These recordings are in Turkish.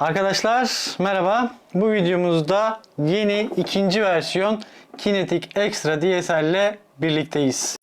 Arkadaşlar merhaba. Bu videomuzda yeni ikinci versiyon Kinetic Extra DSL ile birlikteyiz.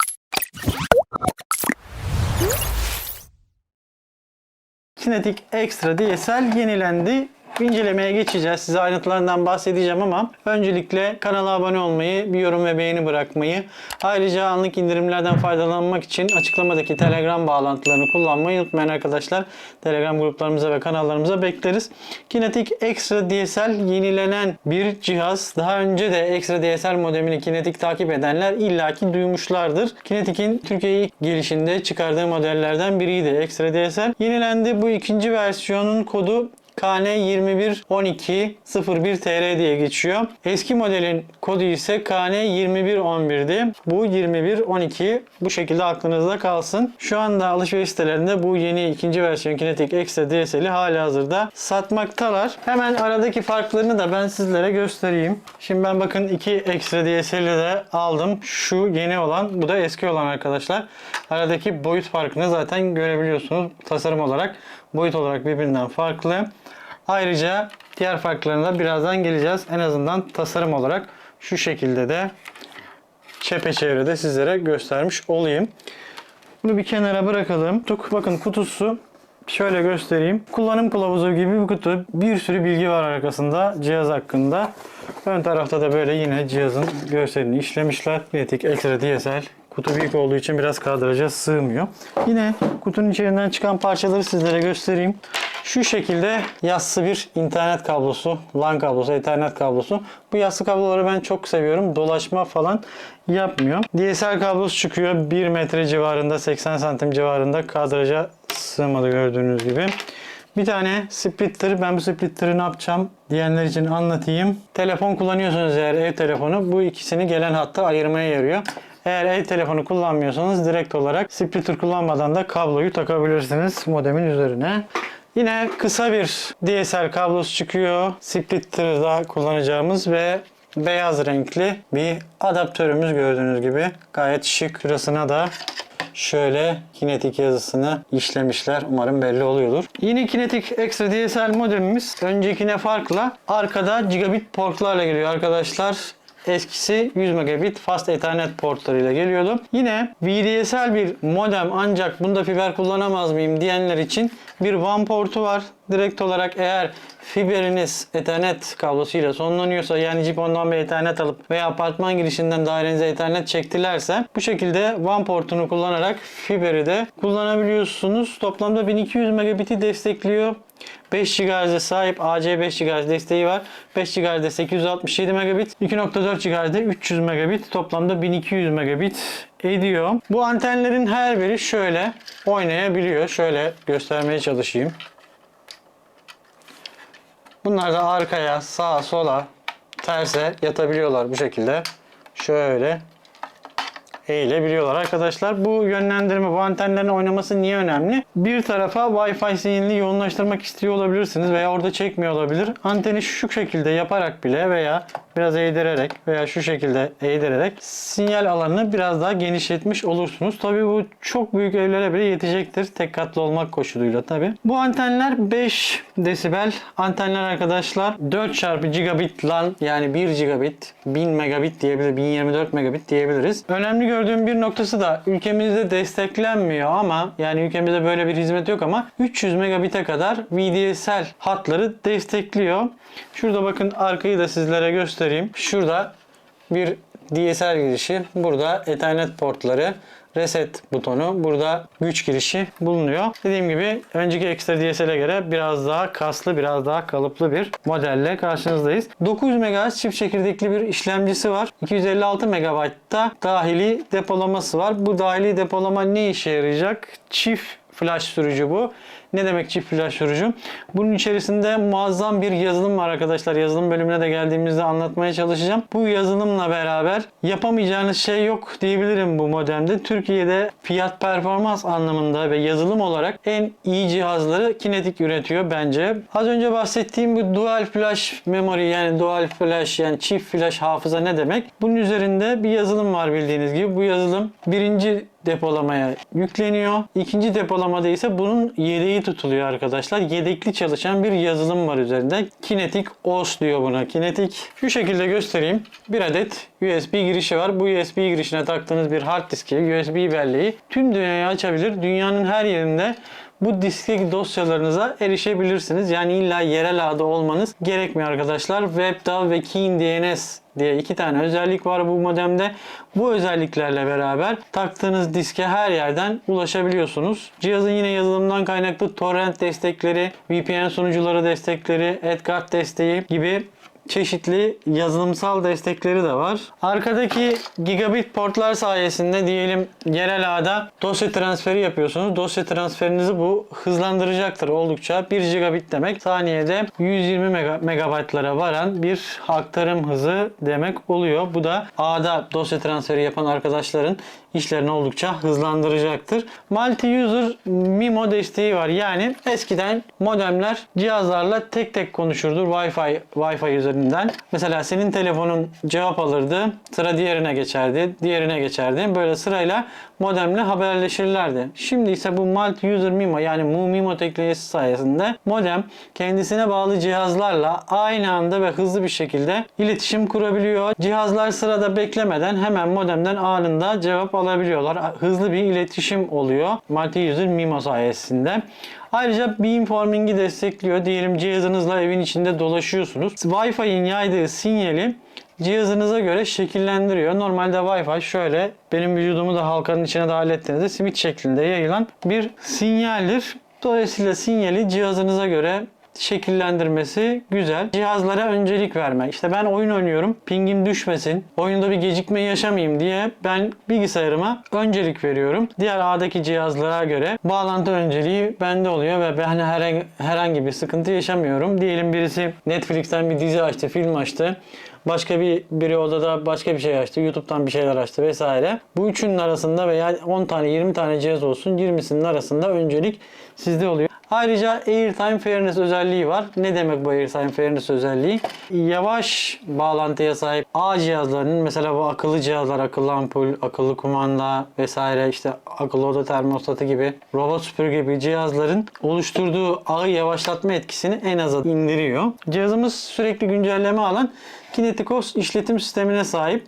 Kinetic Extra DSL yenilendi. İncelemeye geçeceğiz. Size ayrıntılarından bahsedeceğim ama öncelikle kanala abone olmayı, bir yorum ve beğeni bırakmayı, ayrıca anlık indirimlerden faydalanmak için açıklamadaki Telegram bağlantılarını kullanmayı unutmayın arkadaşlar. Telegram gruplarımıza ve kanallarımıza bekleriz. Kinetic Extra DSL yenilenen bir cihaz. Daha önce de Extra DSL modemini Kinetic takip edenler illaki duymuşlardır. Kinetic'in Türkiye ilk gelişinde çıkardığı modellerden biriydi Extra DSL. Yenilendi. Bu ikinci versiyonun kodu KN211201TR diye geçiyor. Eski modelin kodu ise KN2111'di. Bu 2112 bu şekilde aklınızda kalsın. Şu anda alışveriş sitelerinde bu yeni ikinci versiyon Kinetic Extra DSL'i hala hazırda satmaktalar. Hemen aradaki farklarını da ben sizlere göstereyim. Şimdi ben bakın iki Extra DSL'i de aldım. Şu yeni olan, bu da eski olan arkadaşlar. Aradaki boyut farkını zaten görebiliyorsunuz tasarım olarak. Boyut olarak birbirinden farklı. Ayrıca diğer farklarına da birazdan geleceğiz. En azından tasarım olarak şu şekilde de çepeçevrede sizlere göstermiş olayım. Bunu bir kenara bırakalım. Tuk, bakın kutusu şöyle göstereyim. Kullanım kılavuzu gibi bir kutu. Bir sürü bilgi var arkasında cihaz hakkında. Ön tarafta da böyle yine cihazın görselini işlemişler. Kinetic Extra DSL. Kutu büyük olduğu için biraz kadraja sığmıyor. Yine kutunun içerisinden çıkan parçaları sizlere göstereyim. Şu şekilde yassı bir internet kablosu, LAN kablosu, ethernet kablosu. Bu yassı kabloları ben çok seviyorum. Dolaşma falan yapmıyor. DSL kablosu çıkıyor. 1 metre civarında, 80 santim civarında kadraja sığmadı gördüğünüz gibi. Bir tane splitter. Ben bu splitter'ı ne yapacağım diyenler için anlatayım. Telefon kullanıyorsanız eğer ev telefonu bu ikisini gelen hatta ayırmaya yarıyor. Eğer ev telefonu kullanmıyorsanız direkt olarak splitter kullanmadan da kabloyu takabilirsiniz modemin üzerine. Yine kısa bir DSL kablosu çıkıyor. Splitter'da kullanacağımız ve beyaz renkli bir adaptörümüz gördüğünüz gibi. Gayet şık. Şurasına da şöyle kinetik yazısını işlemişler. Umarım belli oluyordur. Yine kinetik Extra DSL modemimiz öncekine farkla arkada gigabit portlarla geliyor arkadaşlar. Eskisi 100 megabit fast ethernet portlarıyla geliyordu. Yine VDSL bir modem ancak bunda fiber kullanamaz mıyım diyenler için bir WAN portu var. Direkt olarak eğer fiberiniz ethernet kablosuyla sonlanıyorsa yani jipondan bir ethernet alıp veya apartman girişinden dairenize ethernet çektilerse bu şekilde WAN portunu kullanarak fiberi de kullanabiliyorsunuz. Toplamda 1200 megabit'i destekliyor. 5 GHz'e sahip AC 5 GHz desteği var. 5 GHz'de 867 megabit, 2.4 GHz'de 300 megabit, toplamda 1200 megabit ediyor. Bu antenlerin her biri şöyle oynayabiliyor. Şöyle göstermeye çalışayım. Bunlar da arkaya, sağa, sola, terse yatabiliyorlar bu şekilde. Şöyle eğilebiliyorlar arkadaşlar. Bu yönlendirme, bu antenlerin oynaması niye önemli? Bir tarafa Wi-Fi sinyalini yoğunlaştırmak istiyor olabilirsiniz veya orada çekmiyor olabilir. Anteni şu şekilde yaparak bile veya biraz eğdirerek veya şu şekilde eğdirerek sinyal alanını biraz daha genişletmiş olursunuz. Tabii bu çok büyük evlere bile yetecektir. Tek katlı olmak koşuluyla tabii. Bu antenler 5 desibel antenler arkadaşlar. 4 çarpı gigabit LAN yani 1 gigabit 1000 megabit diyebilir 1024 megabit diyebiliriz. Önemli gördüğüm bir noktası da ülkemizde desteklenmiyor ama yani ülkemizde böyle bir hizmet yok ama 300 megabit'e kadar VDSL hatları destekliyor. Şurada bakın arkayı da sizlere göstereyim. Şurada bir DSL girişi, burada Ethernet portları, reset butonu, burada güç girişi bulunuyor. Dediğim gibi önceki ekstra DSL'e göre biraz daha kaslı, biraz daha kalıplı bir modelle karşınızdayız. 900 MHz çift çekirdekli bir işlemcisi var. 256 MB'da dahili depolaması var. Bu dahili depolama ne işe yarayacak? Çift flash sürücü bu. Ne demek çift flash sürücü? Bunun içerisinde muazzam bir yazılım var arkadaşlar. Yazılım bölümüne de geldiğimizde anlatmaya çalışacağım. Bu yazılımla beraber yapamayacağınız şey yok diyebilirim bu modemde. Türkiye'de fiyat performans anlamında ve yazılım olarak en iyi cihazları Kinetic üretiyor bence. Az önce bahsettiğim bu dual flash memory yani dual flash yani çift flash hafıza ne demek? Bunun üzerinde bir yazılım var bildiğiniz gibi. Bu yazılım birinci depolamaya yükleniyor. İkinci depolamada ise bunun yedeği tutuluyor arkadaşlar. Yedekli çalışan bir yazılım var üzerinde. Kinetic OS diyor buna. Kinetic şu şekilde göstereyim. Bir adet USB girişi var. Bu USB girişine taktığınız bir hard diski, USB belleği tüm dünyayı açabilir. Dünyanın her yerinde bu diskteki dosyalarınıza erişebilirsiniz. Yani illa yerel ağda olmanız gerekmiyor arkadaşlar. WebDAV ve Keen DNS diye iki tane özellik var bu modemde. Bu özelliklerle beraber taktığınız diske her yerden ulaşabiliyorsunuz. Cihazın yine yazılımdan kaynaklı torrent destekleri, VPN sunucuları destekleri, Edgard desteği gibi çeşitli yazılımsal destekleri de var. Arkadaki gigabit portlar sayesinde diyelim yerel ağda dosya transferi yapıyorsunuz. Dosya transferinizi bu hızlandıracaktır oldukça. 1 gigabit demek saniyede 120 mega, megabaytlara varan bir aktarım hızı demek oluyor. Bu da ağda dosya transferi yapan arkadaşların işlerini oldukça hızlandıracaktır. Multi-user MIMO desteği var. Yani eskiden modemler cihazlarla tek tek konuşurdu Wi-Fi Wi-Fi üzerinden. Mesela senin telefonun cevap alırdı, sıra diğerine geçerdi, diğerine geçerdi. Böyle sırayla modemle haberleşirlerdi. Şimdi ise bu multi-user MIMO yani MU-MIMO teknolojisi sayesinde modem kendisine bağlı cihazlarla aynı anda ve hızlı bir şekilde iletişim kurabiliyor. Cihazlar sırada beklemeden hemen modemden anında cevap alabiliyorlar. Hızlı bir iletişim oluyor multi-user MIMO sayesinde. Ayrıca beamforming'i destekliyor. Diyelim cihazınızla evin içinde dolaşıyorsunuz. Wi-Fi'nin yaydığı sinyali cihazınıza göre şekillendiriyor. Normalde Wi-Fi şöyle benim vücudumu da halkanın içine dahil ettiğinizde simit şeklinde yayılan bir sinyaldir. Dolayısıyla sinyali cihazınıza göre şekillendirmesi güzel. Cihazlara öncelik verme. İşte ben oyun oynuyorum. Pingim düşmesin. Oyunda bir gecikme yaşamayayım diye ben bilgisayarıma öncelik veriyorum. Diğer ağdaki cihazlara göre bağlantı önceliği bende oluyor ve ben herhangi bir sıkıntı yaşamıyorum. Diyelim birisi Netflix'ten bir dizi açtı, film açtı. Başka bir biri odada başka bir şey açtı. YouTube'dan bir şeyler açtı vesaire. Bu üçünün arasında veya 10 tane 20 tane cihaz olsun 20'sinin arasında öncelik sizde oluyor. Ayrıca AirTime Fairness özelliği var. Ne demek bu AirTime Fairness özelliği? Yavaş bağlantıya sahip A cihazlarının mesela bu akıllı cihazlar, akıllı ampul, akıllı kumanda vesaire işte akıllı oda termostatı gibi robot süpürge gibi cihazların oluşturduğu ağı yavaşlatma etkisini en aza indiriyor. Cihazımız sürekli güncelleme alan Kineticos işletim sistemine sahip.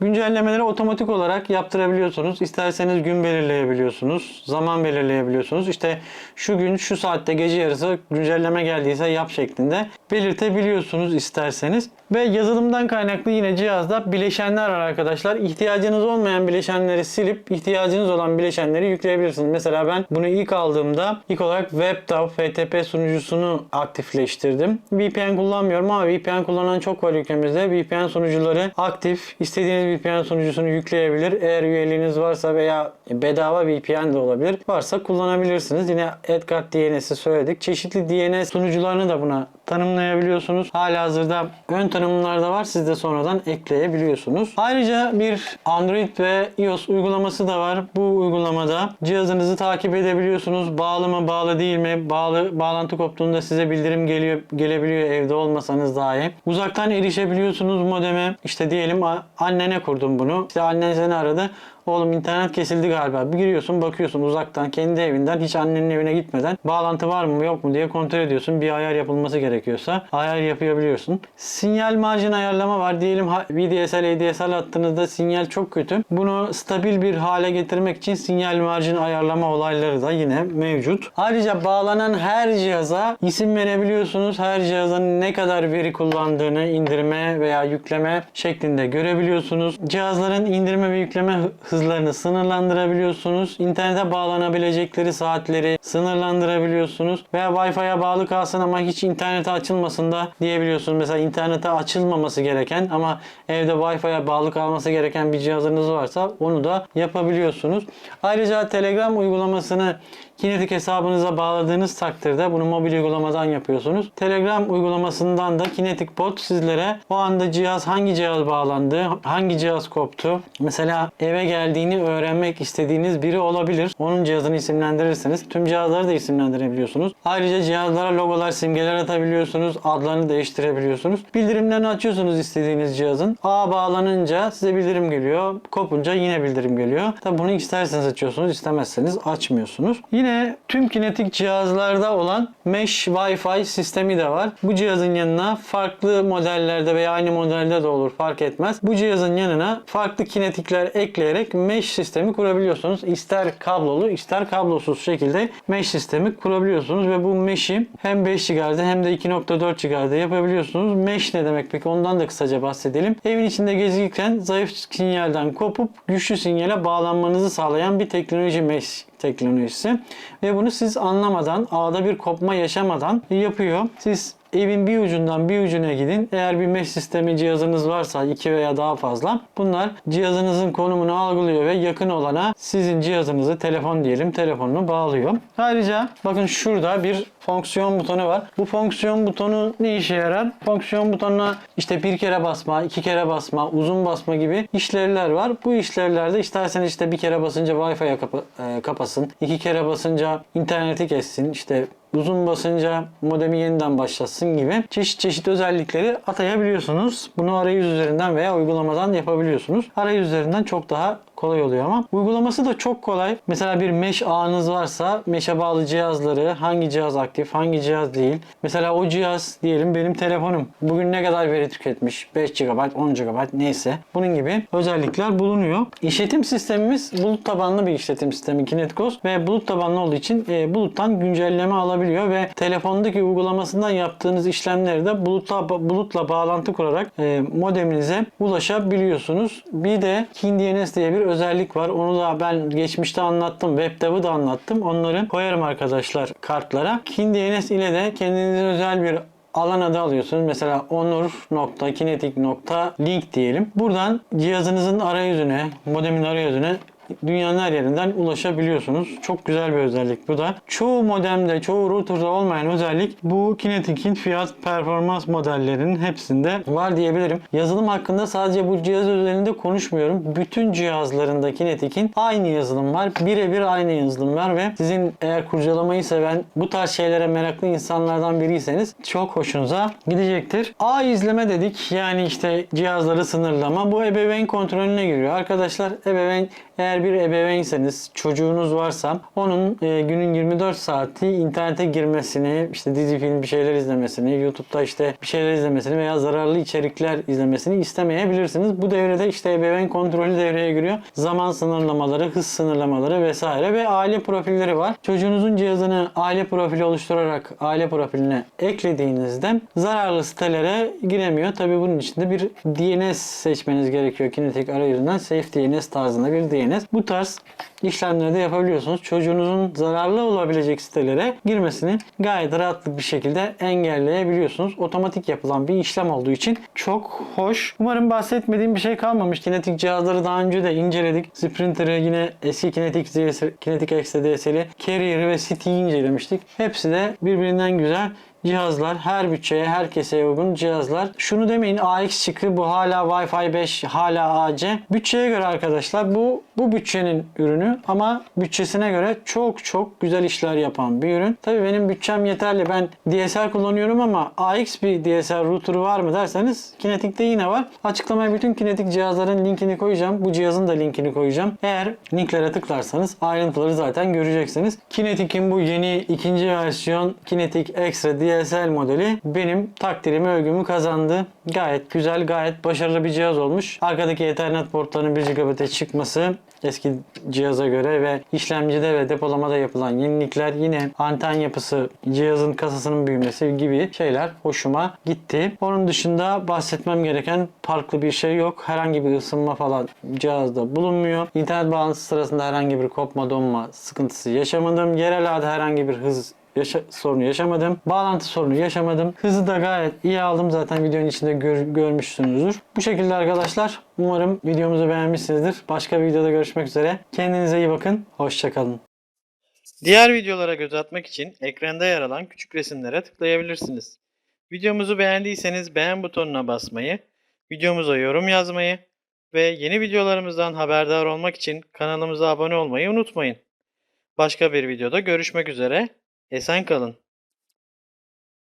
Güncellemeleri otomatik olarak yaptırabiliyorsunuz. İsterseniz gün belirleyebiliyorsunuz. Zaman belirleyebiliyorsunuz. İşte şu gün şu saatte gece yarısı güncelleme geldiyse yap şeklinde belirtebiliyorsunuz isterseniz. Ve yazılımdan kaynaklı yine cihazda bileşenler var arkadaşlar. İhtiyacınız olmayan bileşenleri silip ihtiyacınız olan bileşenleri yükleyebilirsiniz. Mesela ben bunu ilk aldığımda ilk olarak WebDAV FTP sunucusunu aktifleştirdim. VPN kullanmıyorum ama VPN kullanan çok var ülkemizde. VPN sunucuları aktif. İstediğiniz VPN sunucusunu yükleyebilir. Eğer üyeliğiniz varsa veya bedava VPN de olabilir. Varsa kullanabilirsiniz. Yine Edgard DNS'i söyledik. Çeşitli DNS sunucularını da buna tanımlayabiliyorsunuz. Hala hazırda ön tanımlarda var. Siz de sonradan ekleyebiliyorsunuz. Ayrıca bir Android ve iOS uygulaması da var. Bu uygulamada cihazınızı takip edebiliyorsunuz. Bağlı mı, bağlı değil mi? Bağlı bağlantı koptuğunda size bildirim geliyor gelebiliyor evde olmasanız dahi. Uzaktan erişebiliyorsunuz modeme. İşte diyelim annene kurdum bunu. İşte annen seni aradı. Oğlum internet kesildi galiba. Bir giriyorsun bakıyorsun uzaktan kendi evinden hiç annenin evine gitmeden bağlantı var mı yok mu diye kontrol ediyorsun. Bir ayar yapılması gerekiyorsa ayar yapabiliyorsun. Sinyal marjin ayarlama var. Diyelim VDSL, ADSL attığınızda sinyal çok kötü. Bunu stabil bir hale getirmek için sinyal marjin ayarlama olayları da yine mevcut. Ayrıca bağlanan her cihaza isim verebiliyorsunuz. Her cihazın ne kadar veri kullandığını indirme veya yükleme şeklinde görebiliyorsunuz. Cihazların indirme ve yükleme hızlarını sınırlandırabiliyorsunuz. İnternete bağlanabilecekleri saatleri sınırlandırabiliyorsunuz. Veya Wi-Fi'ye bağlı kalsın ama hiç internete açılmasın da diyebiliyorsunuz. Mesela internete açılmaması gereken ama evde Wi-Fi'ye bağlı kalması gereken bir cihazınız varsa onu da yapabiliyorsunuz. Ayrıca Telegram uygulamasını Kinetik hesabınıza bağladığınız takdirde bunu mobil uygulamadan yapıyorsunuz. Telegram uygulamasından da Kinetic Bot sizlere o anda cihaz hangi cihaz bağlandı, hangi cihaz koptu. Mesela eve geldiğini öğrenmek istediğiniz biri olabilir. Onun cihazını isimlendirirseniz tüm cihazları da isimlendirebiliyorsunuz. Ayrıca cihazlara logolar, simgeler atabiliyorsunuz. Adlarını değiştirebiliyorsunuz. Bildirimlerini açıyorsunuz istediğiniz cihazın. A bağlanınca size bildirim geliyor. Kopunca yine bildirim geliyor. Tabi bunu isterseniz açıyorsunuz, istemezseniz açmıyorsunuz. Yine tüm kinetik cihazlarda olan Mesh Wi-Fi sistemi de var. Bu cihazın yanına farklı modellerde veya aynı modelde de olur fark etmez. Bu cihazın yanına farklı kinetikler ekleyerek mesh sistemi kurabiliyorsunuz. İster kablolu ister kablosuz şekilde mesh sistemi kurabiliyorsunuz ve bu mesh'i hem 5 GHz'de hem de 2.4 GHz'de yapabiliyorsunuz. Mesh ne demek peki? Ondan da kısaca bahsedelim. Evin içinde gezirken zayıf sinyalden kopup güçlü sinyale bağlanmanızı sağlayan bir teknoloji mesh teknolojisi. Ve bunu siz anlamadan, ağda bir kopma yaşamadan yapıyor. Siz evin bir ucundan bir ucuna gidin. Eğer bir mesh sistemi cihazınız varsa iki veya daha fazla bunlar cihazınızın konumunu algılıyor ve yakın olana sizin cihazınızı telefon diyelim telefonunu bağlıyor. Ayrıca bakın şurada bir fonksiyon butonu var. Bu fonksiyon butonu ne işe yarar? Fonksiyon butonuna işte bir kere basma, iki kere basma, uzun basma gibi işlevler var. Bu işlevlerde isterseniz işte bir kere basınca Wi-Fi'ye kapa- e, kapasın, iki kere basınca interneti kessin, işte uzun basınca modemi yeniden başlatsın gibi çeşit çeşit özellikleri atayabiliyorsunuz. Bunu arayüz üzerinden veya uygulamadan yapabiliyorsunuz. Arayüz üzerinden çok daha kolay oluyor ama uygulaması da çok kolay. Mesela bir mesh ağınız varsa mesh'e bağlı cihazları hangi cihaz aktif hangi cihaz değil. Mesela o cihaz diyelim benim telefonum. Bugün ne kadar veri tüketmiş? 5 GB, 10 GB neyse. Bunun gibi özellikler bulunuyor. İşletim sistemimiz bulut tabanlı bir işletim sistemi Kineticos ve bulut tabanlı olduğu için e, buluttan güncelleme alabiliyor ve telefondaki uygulamasından yaptığınız işlemleri de bulutla, bulutla bağlantı kurarak e, modeminize ulaşabiliyorsunuz. Bir de KinDNS diye bir özellik var. Onu da ben geçmişte anlattım. WebDev'ı da anlattım. Onları koyarım arkadaşlar kartlara. KinDNS ile de kendinize özel bir alan adı alıyorsunuz. Mesela onur.kinetic.link diyelim. Buradan cihazınızın arayüzüne, modemin arayüzüne dünyanın her yerinden ulaşabiliyorsunuz. Çok güzel bir özellik bu da. Çoğu modemde, çoğu routerda olmayan özellik bu Kinetic'in fiyat performans modellerinin hepsinde var diyebilirim. Yazılım hakkında sadece bu cihaz üzerinde konuşmuyorum. Bütün cihazlarında Kinetic'in aynı yazılım var. Birebir aynı yazılım var ve sizin eğer kurcalamayı seven, bu tarz şeylere meraklı insanlardan biriyseniz çok hoşunuza gidecektir. A izleme dedik. Yani işte cihazları sınırlama. Bu ebeveyn kontrolüne giriyor. Arkadaşlar ebeveyn eğer bir ebeveynseniz, çocuğunuz varsa onun e, günün 24 saati internete girmesini, işte dizi film bir şeyler izlemesini, YouTube'da işte bir şeyler izlemesini veya zararlı içerikler izlemesini istemeyebilirsiniz. Bu devrede işte ebeveyn kontrolü devreye giriyor. Zaman sınırlamaları, hız sınırlamaları vesaire ve aile profilleri var. Çocuğunuzun cihazını aile profili oluşturarak aile profiline eklediğinizde zararlı sitelere giremiyor. Tabii bunun için de bir DNS seçmeniz gerekiyor. Kinetic arayüzünden Safe DNS tarzında bir DNS. Bu tarz işlemleri de yapabiliyorsunuz. Çocuğunuzun zararlı olabilecek sitelere girmesini gayet rahatlık bir şekilde engelleyebiliyorsunuz. Otomatik yapılan bir işlem olduğu için çok hoş. Umarım bahsetmediğim bir şey kalmamış. Kinetik cihazları daha önce de inceledik. Sprinter'ı yine eski Kinetic, DS, Kinetic X DSL'i, Carrier'ı ve City'yi incelemiştik. Hepsi de birbirinden güzel cihazlar. Her bütçeye, her keseye uygun cihazlar. Şunu demeyin AX çıkı bu hala Wi-Fi 5, hala AC. Bütçeye göre arkadaşlar bu bu bütçenin ürünü ama bütçesine göre çok çok güzel işler yapan bir ürün. Tabii benim bütçem yeterli. Ben DSL kullanıyorum ama AX bir DSL router var mı derseniz Kinetic'te yine var. Açıklamaya bütün Kinetic cihazların linkini koyacağım. Bu cihazın da linkini koyacağım. Eğer linklere tıklarsanız ayrıntıları zaten göreceksiniz. Kinetic'in bu yeni ikinci versiyon Kinetic Extra DSL modeli benim takdirimi övgümü kazandı. Gayet güzel, gayet başarılı bir cihaz olmuş. Arkadaki Ethernet portlarının 1 GB'e çıkması eski cihaza göre ve işlemcide ve depolamada yapılan yenilikler yine anten yapısı, cihazın kasasının büyümesi gibi şeyler hoşuma gitti. Onun dışında bahsetmem gereken farklı bir şey yok. Herhangi bir ısınma falan cihazda bulunmuyor. İnternet bağlantısı sırasında herhangi bir kopma donma sıkıntısı yaşamadım. Yerel ağda herhangi bir hız yaşa- sorunu yaşamadım. Bağlantı sorunu yaşamadım. Hızı da gayet iyi aldım. Zaten videonun içinde gör- görmüşsünüzdür. Bu şekilde arkadaşlar. Umarım videomuzu beğenmişsinizdir. Başka bir videoda görüşmek üzere. Kendinize iyi bakın. Hoşçakalın. Diğer videolara göz atmak için ekranda yer alan küçük resimlere tıklayabilirsiniz. Videomuzu beğendiyseniz beğen butonuna basmayı, videomuza yorum yazmayı ve yeni videolarımızdan haberdar olmak için kanalımıza abone olmayı unutmayın. Başka bir videoda görüşmek üzere. Esen kalın.